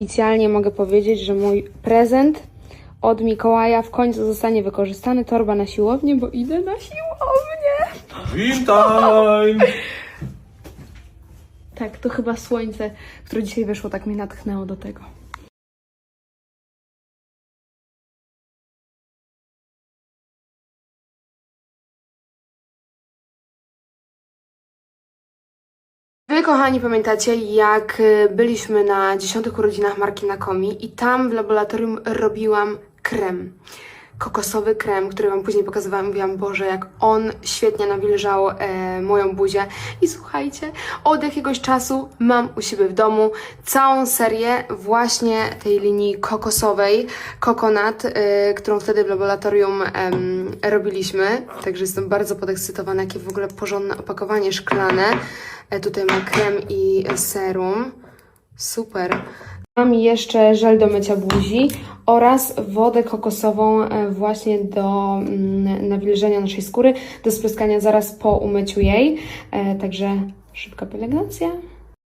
Oficjalnie mogę powiedzieć, że mój prezent od Mikołaja w końcu zostanie wykorzystany. Torba na siłownię, bo idę na siłownię. Witaj! Tak, to chyba słońce, które dzisiaj wyszło, tak mnie natchnęło do tego. Wy, kochani, pamiętacie, jak y, byliśmy na 10 urodzinach marki Nakomi i tam w laboratorium robiłam krem. Kokosowy krem, który Wam później pokazywałam. Mówiłam, Boże, jak on świetnie nawilżał e, moją buzię. I słuchajcie, od jakiegoś czasu mam u siebie w domu całą serię właśnie tej linii kokosowej, Coconut, e, którą wtedy w laboratorium em, robiliśmy. Także jestem bardzo podekscytowana, jakie w ogóle porządne opakowanie szklane. E, tutaj ma krem i serum. Super. Mam jeszcze żel do mycia buzi oraz wodę kokosową e, właśnie do mm, nawilżenia naszej skóry, do spryskania zaraz po umyciu jej. E, Także szybka pielęgnacja.